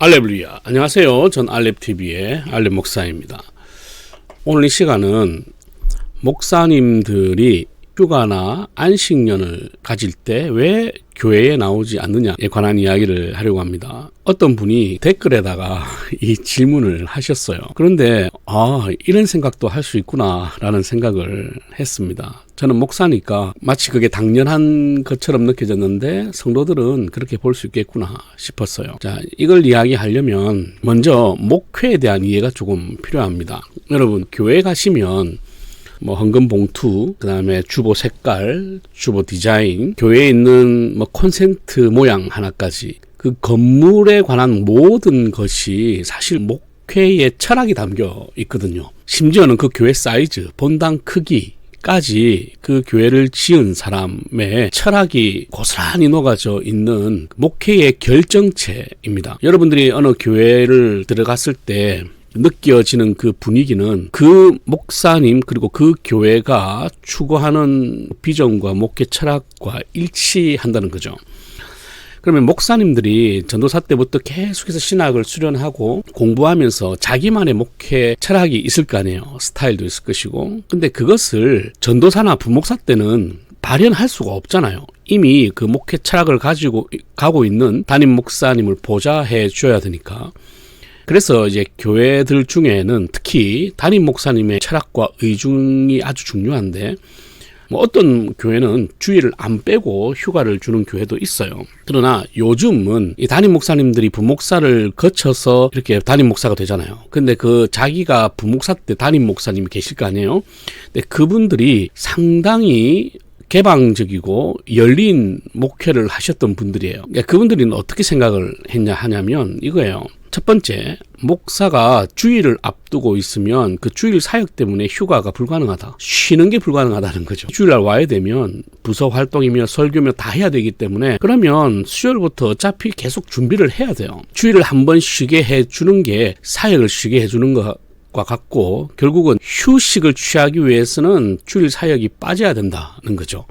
알렙루야. 안녕하세요. 전 알렙TV의 알렙 목사입니다. 오늘 이 시간은 목사님들이 휴가나 안식년을 가질 때 왜 교회에 나오지 않느냐에 관한 이야기를 하려고 합니다. 어떤 분이 댓글에다가 이 질문을 하셨어요. 그런데 아 이런 생각도 할 수 있구나라는 생각을 했습니다. 저는 목사니까 마치 그게 당연한 것처럼 느껴졌는데 성도들은 그렇게 볼 수 있겠구나 싶었어요. 자 이걸 이야기하려면 먼저 목회에 대한 이해가 조금 필요합니다. 여러분 교회 가시면 뭐 헌금 봉투, 그다음에 주보 색깔, 주보 디자인, 교회에 있는 뭐 콘센트 모양 하나까지 그 건물에 관한 모든 것이 사실 목회의 철학이 담겨 있거든요. 심지어는 그 교회 사이즈, 본당 크기, 까지 그 교회를 지은 사람의 철학이 고스란히 녹아져 있는 목회의 결정체입니다. 여러분들이 어느 교회를 들어갔을 때 느껴지는 그 분위기는 그 목사님 그리고 그 교회가 추구하는 비전과 목회 철학과 일치한다는 거죠. 그러면 목사님들이 전도사 때부터 계속해서 신학을 수련하고 공부하면서 자기만의 목회 철학이 있을 거 아니에요. 스타일도 있을 것이고. 근데 그것을 전도사나 부목사 때는 발현할 수가 없잖아요. 이미 그 목회 철학을 가지고 가고 있는 담임 목사님을 보좌해 줘야 되니까. 그래서 이제 교회들 중에는 특히 담임 목사님의 철학과 의중이 아주 중요한데 뭐 어떤 교회는 주일을 안 빼고 휴가를 주는 교회도 있어요. 그러나 요즘은 이 담임 목사님들이 부목사를 거쳐서 이렇게 담임 목사가 되잖아요. 근데 그 자기가 부목사 때 담임 목사님이 계실 거 아니에요. 근데 그분들이 상당히 개방적이고 열린 목회를 하셨던 분들이에요. 그러니까 그분들은 어떻게 생각을 했냐 하냐면 이거예요. 첫 번째, 목사가 주일을 앞두고 있으면 그 주일 사역 때문에 휴가가 불가능하다. 쉬는 게 불가능하다는 거죠. 주일날 와야 되면 부서 활동이며 설교며 다 해야 되기 때문에 그러면 수요일부터 어차피 계속 준비를 해야 돼요. 주일을 한 번 쉬게 해주는 게 사역을 쉬게 해주는 거 과 같고 결국은 휴식을 취하기 위해서는 주일 사역이 빠져야 된다는 거죠.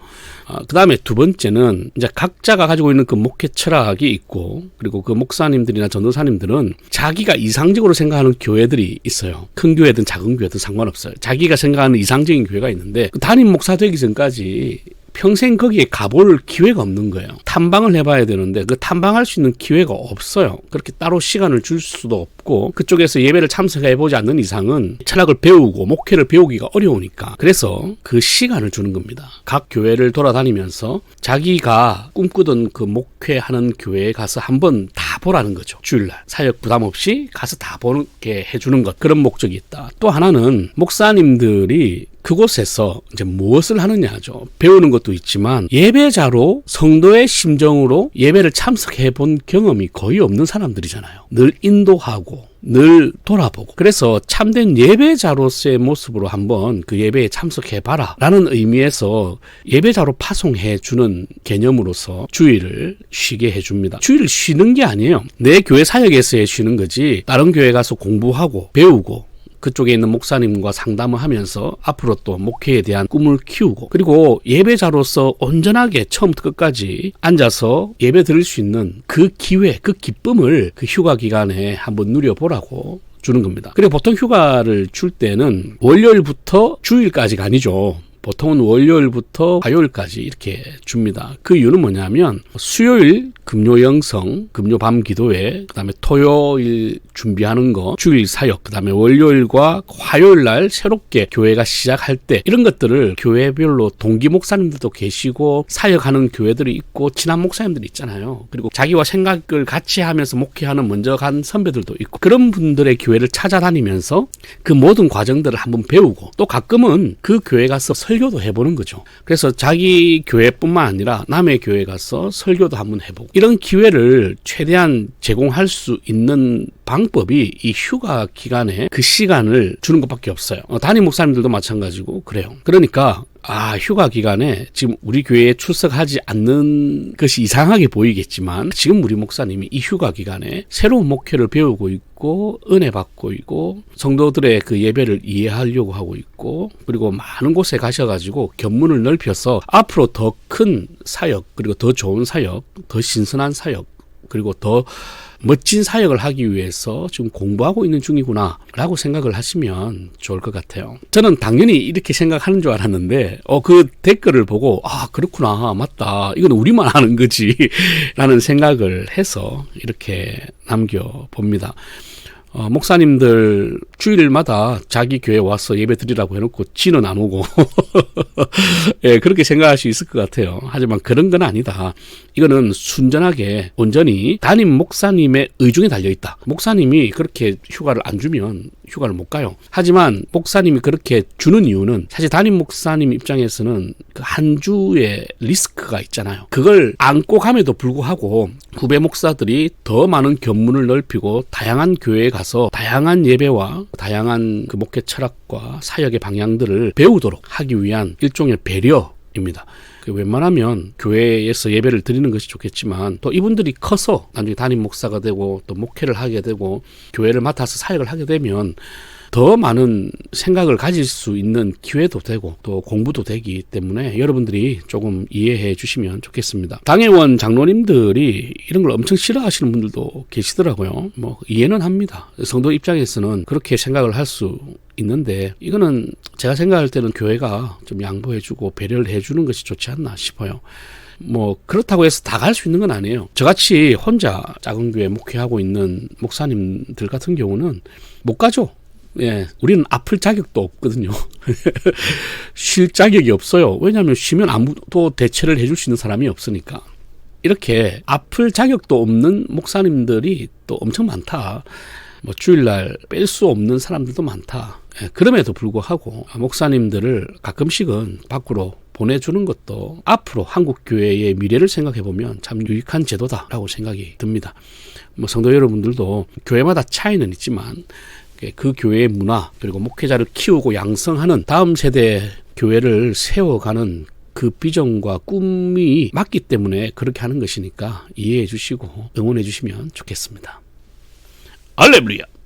어, 그 다음에 두 번째는 이제 각자가 가지고 있는 그 목회 철학이 있고 그리고 그 목사님들이나 전도사님들은 자기가 이상적으로 생각하는 교회들이 있어요. 큰 교회든 작은 교회든 상관없어요. 자기가 생각하는 이상적인 교회가 있는데 그 담임 목사 되기 전까지 평생 거기에 가볼 기회가 없는 거예요. 탐방을 해봐야 되는데 그 탐방할 수 있는 기회가 없어요. 그렇게 따로 시간을 줄 수도 없고 그쪽에서 예배를 참석해보지 않는 이상은 철학을 배우고 목회를 배우기가 어려우니까 그래서 그 시간을 주는 겁니다. 각 교회를 돌아다니면서 자기가 꿈꾸던 그 목회하는 교회에 가서 한번 다 보라는 거죠. 주일날 사역 부담 없이 가서 다 보게 해주는 것 그런 목적이 있다. 또 하나는 목사님들이 그곳에서 이제 무엇을 하느냐죠. 배우는 것도 있지만 예배자로 성도의 심정으로 예배를 참석해 본 경험이 거의 없는 사람들이잖아요. 늘 인도하고 늘 돌아보고 그래서 참된 예배자로서의 모습으로 한번 그 예배에 참석해 봐라 라는 의미에서 예배자로 파송해 주는 개념으로서 주일을 쉬게 해 줍니다. 주일을 쉬는 게 아니에요. 내 교회 사역에서의 쉬는 거지 다른 교회 가서 공부하고 배우고 그쪽에 있는 목사님과 상담을 하면서 앞으로 또 목회에 대한 꿈을 키우고 그리고 예배자로서 온전하게 처음부터 끝까지 앉아서 예배 드릴 수 있는 그 기회, 그 기쁨을 그 휴가 기간에 한번 누려보라고 주는 겁니다. 그리고 보통 휴가를 줄 때는 월요일부터 주일까지가 아니죠. 보통은 월요일부터 화요일까지 이렇게 줍니다. 그 이유는 뭐냐면 수요일 금요 영성, 금요 밤 기도회, 그다음에 토요일 준비하는 거, 주일 사역, 그다음에 월요일과 화요일 날 새롭게 교회가 시작할 때 이런 것들을 교회별로 동기 목사님들도 계시고 사역하는 교회들이 있고 친한 목사님들이 있잖아요. 그리고 자기와 생각을 같이 하면서 목회하는 먼저 간 선배들도 있고 그런 분들의 교회를 찾아다니면서 그 모든 과정들을 한번 배우고 또 가끔은 그 교회 가서 설 교도 해보는 거죠. 그래서 자기 교회뿐만 아니라 남의 교회 가서 설교도 한번 해보고 이런 기회를 최대한 제공할 수 있는 방법이 이 휴가 기간에 그 시간을 주는 것밖에 없어요. 어, 담임 목사님들도 마찬가지고 그래요. 그러니까 아, 휴가 기간에 지금 우리 교회에 출석하지 않는 것이 이상하게 보이겠지만 지금 우리 목사님이 이 휴가 기간에 새로운 목회를 배우고 있고 은혜 받고 있고 성도들의 그 예배를 이해하려고 하고 있고 그리고 많은 곳에 가셔가지고 견문을 넓혀서 앞으로 더 큰 사역 그리고 더 좋은 사역 더 신선한 사역 그리고 더 멋진 사역을 하기 위해서 지금 공부하고 있는 중이구나라고 생각을 하시면 좋을 것 같아요. 저는 당연히 이렇게 생각하는 줄 알았는데 어 그 댓글을 보고 아 그렇구나 맞다 이건 우리만 하는 거지 라는 생각을 해서 이렇게 남겨 봅니다. 어, 목사님들 주일마다 자기 교회 와서 예배 드리라고 해놓고 지는 안 오고 예, 그렇게 생각할 수 있을 것 같아요. 하지만 그런 건 아니다. 이거는 순전하게 온전히 담임 목사님의 의중에 달려 있다. 목사님이 그렇게 휴가를 안 주면 휴가를 못 가요. 하지만 목사님이 그렇게 주는 이유는 사실 담임 목사님 입장에서는 그 한 주의 리스크가 있잖아요. 그걸 안고 감에도 불구하고 후배 목사들이 더 많은 견문을 넓히고 다양한 교회에 가서 다양한 예배와 다양한 그 목회 철학과 사역의 방향들을 배우도록 하기 위한 일종의 배려 입니다. 그 웬만하면 교회에서 예배를 드리는 것이 좋겠지만 또 이분들이 커서 나중에 담임 목사가 되고 또 목회를 하게 되고 교회를 맡아서 사역을 하게 되면 더 많은 생각을 가질 수 있는 기회도 되고 또 공부도 되기 때문에 여러분들이 조금 이해해 주시면 좋겠습니다. 당회원 장로님들이 이런 걸 엄청 싫어하시는 분들도 계시더라고요. 뭐 이해는 합니다. 성도 입장에서는 그렇게 생각을 할 수 있는데 이거는 제가 생각할 때는 교회가 좀 양보해 주고 배려를 해 주는 것이 좋지 않나 싶어요. 뭐 그렇다고 해서 다 갈 수 있는 건 아니에요. 저같이 혼자 작은 교회 목회하고 있는 목사님들 같은 경우는 못 가죠. 예, 우리는 아플 자격도 없거든요. 쉴 자격이 없어요. 왜냐하면 쉬면 아무도 대체를 해줄 수 있는 사람이 없으니까. 이렇게 아플 자격도 없는 목사님들이 또 엄청 많다. 뭐 주일날 뺄 수 없는 사람들도 많다. 예, 그럼에도 불구하고 목사님들을 가끔씩은 밖으로 보내주는 것도 앞으로 한국 교회의 미래를 생각해 보면 참 유익한 제도다라고 생각이 듭니다. 뭐 성도 여러분들도 교회마다 차이는 있지만 그 교회의 문화 그리고 목회자를 키우고 양성하는 다음 세대 교회를 세워가는 그 비전과 꿈이 맞기 때문에 그렇게 하는 것이니까 이해해 주시고 응원해 주시면 좋겠습니다. 알레루야!